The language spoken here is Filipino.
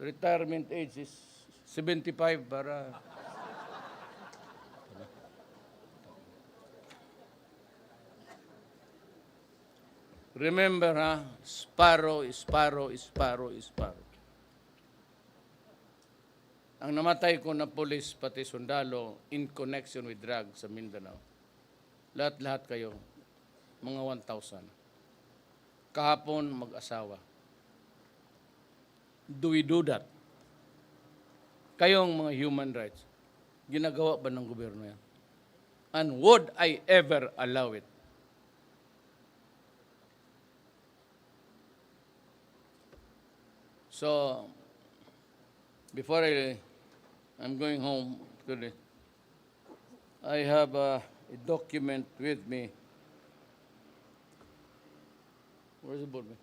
retirement age is 75 para... Remember ha, sparrow, sparrow, sparrow, sparrow. Ang namatay ko na polis pati sundalo in connection with drugs sa Mindanao. Lahat-lahat kayo, mga 1,000. Kahapon mag-asawa. Do we do that? Kayong mga human rights, ginagawa ba ng gobyerno yan? And would I ever allow it? So, before I, I'm going home today, I have a, a document with me. Where's the mate?